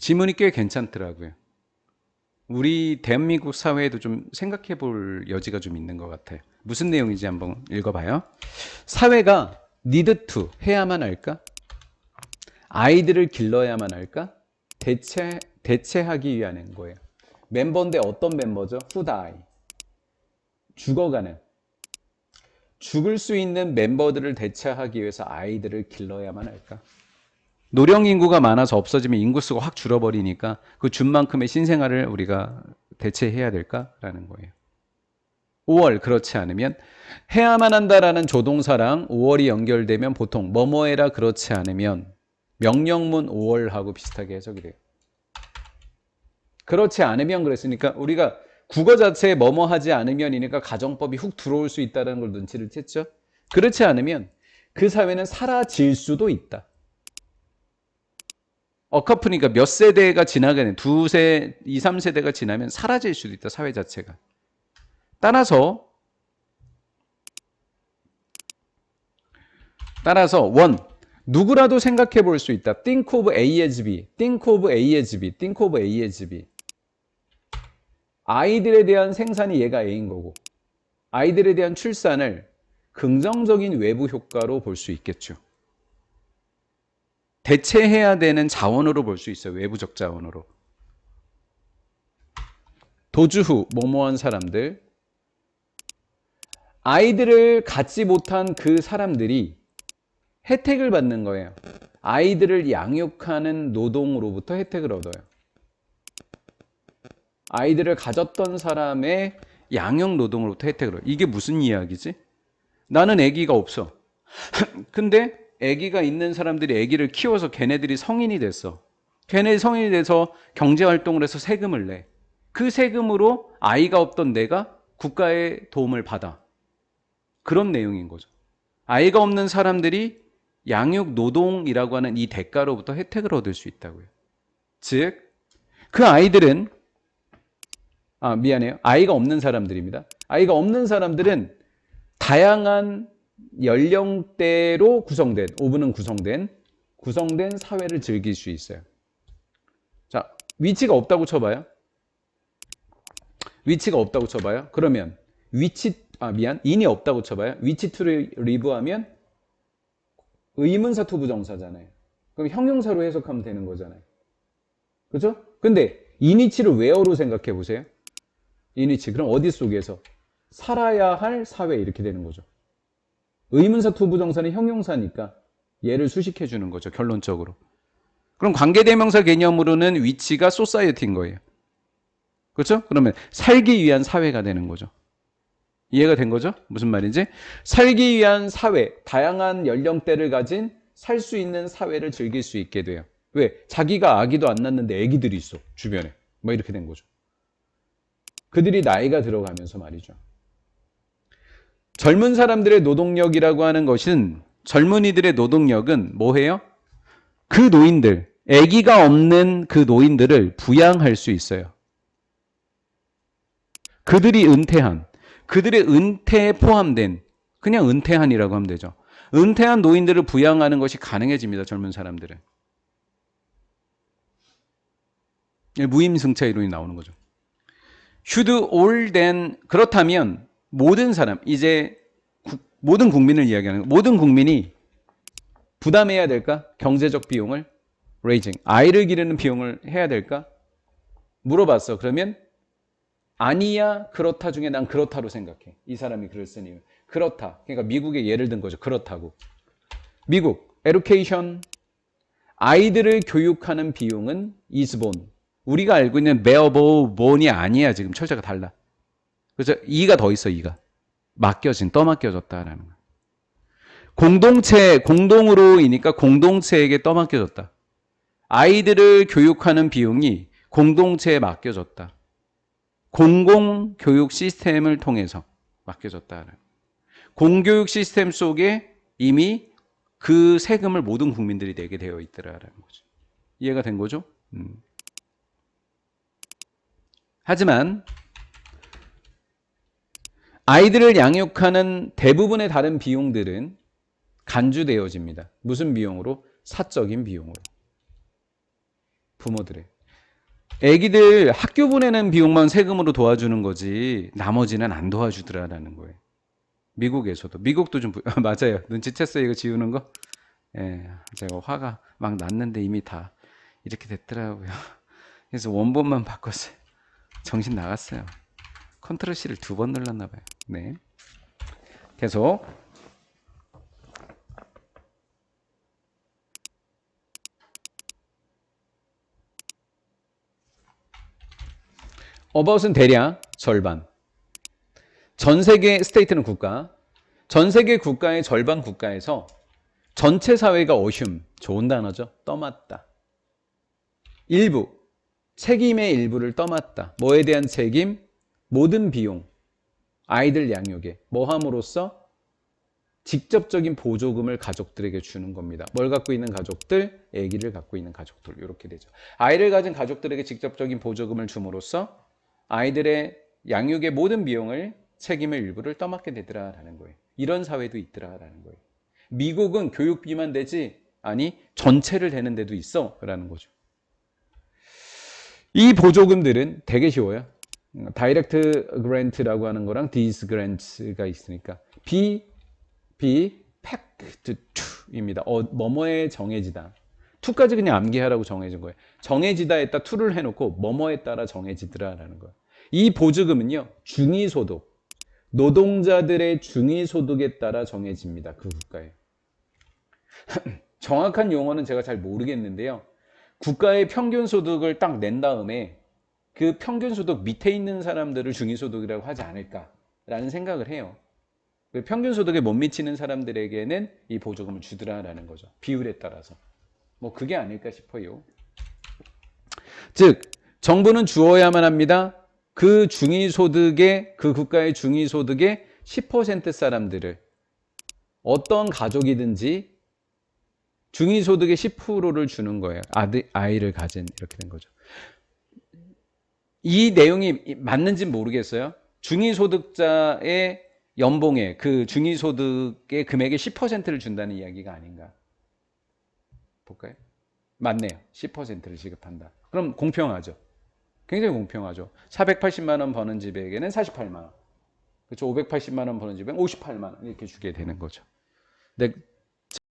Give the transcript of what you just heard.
지문이 꽤 괜찮더라고요. 우리 대한민국 사회에도 좀 생각해 볼 여지가 좀 있는 것 같아요. 무슨 내용인지 한번 읽어봐요. 사회가 need to 해야만 할까? 아이들을 길러야만 할까? 대체, 대체하기 위한 거예요. 멤버인데 어떤 멤버죠? who die. 죽어가는. 죽을 수 있는 멤버들을 대체하기 위해서 아이들을 길러야만 할까? 노령 인구가 많아서 없어지면 인구수가 확 줄어버리니까 그 준 만큼의 신생아를 우리가 대체해야 될까라는 거예요. 5월 그렇지 않으면 해야만 한다라는 조동사랑 5월이 연결되면 보통 뭐뭐해라 그렇지 않으면 명령문 5월하고 비슷하게 해석이 돼요. 그렇지 않으면 그랬으니까 우리가 국어 자체에 뭐뭐 하지 않으면이니까 가정법이 훅 들어올 수 있다는 걸 눈치를 챘죠. 그렇지 않으면 그 사회는 사라질 수도 있다. 어커프니까 몇 세대가 지나가는 두세, 이, 삼 세대가 지나면 사라질 수도 있다. 사회 자체가. 따라서 따라서 원 누구라도 생각해 볼 수 있다. think of A as B, think of A as B, think of A as B. 아이들에 대한 생산이 얘가 A인 거고 아이들에 대한 출산을 긍정적인 외부 효과로 볼 수 있겠죠. 대체해야 되는 자원으로 볼 수 있어요. 외부적 자원으로. 도주 후 뭐뭐한 사람들 아이들을 갖지 못한 그 사람들이 혜택을 받는 거예요. 아이들을 양육하는 노동으로부터 혜택을 얻어요. 아이들을 가졌던 사람의 양육 노동으로부터 혜택을 얻어요. 이게 무슨 이야기지? 나는 아기가 없어. 근데 아기가 있는 사람들이 아기를 키워서 걔네들이 성인이 됐어. 걔네 성인이 돼서 경제 활동을 해서 세금을 내. 그 세금으로 아이가 없던 내가 국가의 도움을 받아. 그런 내용인 거죠. 아이가 없는 사람들이 양육 노동이라고 하는 이 대가로부터 혜택을 얻을 수 있다고요. 즉, 그 아이들은 아, 미안해요. 아이가 없는 사람들입니다. 아이가 없는 사람들은 다양한 연령대로 구성된, 5분은 구성된, 구성된 사회를 즐길 수 있어요. 자, 위치가 없다고 쳐봐요. 위치가 없다고 쳐봐요. 그러면 위치, 아, 미안, 인이 없다고 쳐봐요. 위치 투를 리브하면 의문사 투 부정사잖아요. 그럼 형용사로 해석하면 되는 거잖아요. 그죠? 근데 인위치를 웨어로 생각해 보세요. 인위치. 그럼 어디 속에서? 살아야 할 사회 이렇게 되는 거죠. 의문사 투 부정사는 형용사니까 얘를 수식해 주는 거죠. 결론적으로. 그럼 관계대명사 개념으로는 위치가 소사이어티인 거예요. 그렇죠? 그러면 살기 위한 사회가 되는 거죠. 이해가 된 거죠? 무슨 말인지? 살기 위한 사회, 다양한 연령대를 가진 살 수 있는 사회를 즐길 수 있게 돼요. 왜? 자기가 아기도 안 낳는데 아기들이 있어, 주변에. 뭐 이렇게 된 거죠. 그들이 나이가 들어가면서 말이죠. 젊은 사람들의 노동력이라고 하는 것은 젊은이들의 노동력은 뭐해요? 그 노인들, 아기가 없는 그 노인들을 부양할 수 있어요. 그들이 은퇴한, 그들의 은퇴에 포함된, 그냥 은퇴한이라고 하면 되죠. 은퇴한 노인들을 부양하는 것이 가능해집니다. 젊은 사람들은. 무임승차 이론이 나오는 거죠. should all then 그렇다면 모든 사람 이제 구, 모든 국민을 이야기하는 거 모든 국민이 부담해야 될까? 경제적 비용을 raising 아이를 기르는 비용을 해야 될까? 물어봤어. 그러면 아니야 그렇다 중에 난 그렇다로 생각해. 이 사람이 글을 쓴 이유. 그렇다. 그러니까 미국의 예를 든 거죠. 그렇다고. 미국 education 아이들을 교육하는 비용은 borne 우리가 알고 있는 bearable borne이 아니야. 지금 철자가 달라. 그래서 이가 더 있어. 이가 맡겨진 떠맡겨졌다라는 거. 공동체 공동으로이니까 공동체에게 떠맡겨졌다. 아이들을 교육하는 비용이 공동체에 맡겨졌다. 공공 교육 시스템을 통해서 맡겨졌다는 공교육 시스템 속에 이미 그 세금을 모든 국민들이 내게 되어 있더라라는 거죠. 이해가 된 거죠? 음. 하지만 아이들을 양육하는 대부분의 다른 비용들은 간주되어집니다. 무슨 비용으로? 사적인 비용으로. 부모들의. 애기들 학교 보내는 비용만 세금으로 도와주는 거지 나머지는 안 도와주더라라는 거예요. 미국에서도 미국도 좀 부- 맞아요. 눈치챘어요 이거 지우는 거. 예, 제가 화가 막 났는데 이미 다 이렇게 됐더라고요. 그래서 원본만 바꿨어요. 정신 나갔어요. 컨트롤 C를 두 번 눌렀나 봐요. 네. 계속 어바웃은 대략 절반. 전 세계 스테이트는 국가. 전 세계 국가의 절반 국가에서 전체 사회가 어휴 좋은 단어죠. 떠맡다. 일부 책임의 일부를 떠맡다. 뭐에 대한 책임? 모든 비용. 아이들 양육에 뭐 함으로써 직접적인 보조금을 가족들에게 주는 겁니다. 뭘 갖고 있는 가족들? 아기를 갖고 있는 가족들. 이렇게 되죠. 아이를 가진 가족들에게 직접적인 보조금을 줌으로써 아이들의 양육의 모든 비용을 책임의 일부를 떠맡게 되더라라는 거예요. 이런 사회도 있더라라는 거예요. 미국은 교육비만 되지 아니 전체를 되는 데도 있어라는 거죠. 이 보조금들은 되게 쉬워요. 다이렉트 그랜트라고 하는 거랑 디스 그랜트가 있으니까 비 비 팩트 투입니다. 어, 뭐뭐에 정해지다. 투까지 그냥 암기하라고 정해진 거예요. 정해지다에다 투를 해놓고 뭐뭐에 따라 정해지더라라는 거예요. 이 보조금은요 중위소득 노동자들의 중위소득에 따라 정해집니다. 그 국가에. 정확한 용어는 제가 잘 모르겠는데요. 국가의 평균 소득을 딱 낸 다음에 그 평균 소득 밑에 있는 사람들을 중위소득이라고 하지 않을까라는 생각을 해요. 그 평균 소득에 못 미치는 사람들에게는 이 보조금을 주더라라는 거죠. 비율에 따라서. 뭐 그게 아닐까 싶어요. 즉 정부는 주어야만 합니다. 그 중위소득의 그 국가의 중위소득의 10% 사람들을 어떤 가족이든지 중위소득의 10%를 주는 거예요. 아들, 아이를 가진 이렇게 된 거죠. 이 내용이 맞는지는 모르겠어요. 중위소득자의 연봉에 그 중위소득의 금액의 10%를 준다는 이야기가 아닌가. 볼까요? 맞네요. 10%를 지급한다. 그럼 공평하죠. 굉장히 공평하죠. 480만 원 버는 집에게는 48만 원. 그렇죠. 580만 원 버는 집에는 58만 원 이렇게 주게 되는 거죠. 근데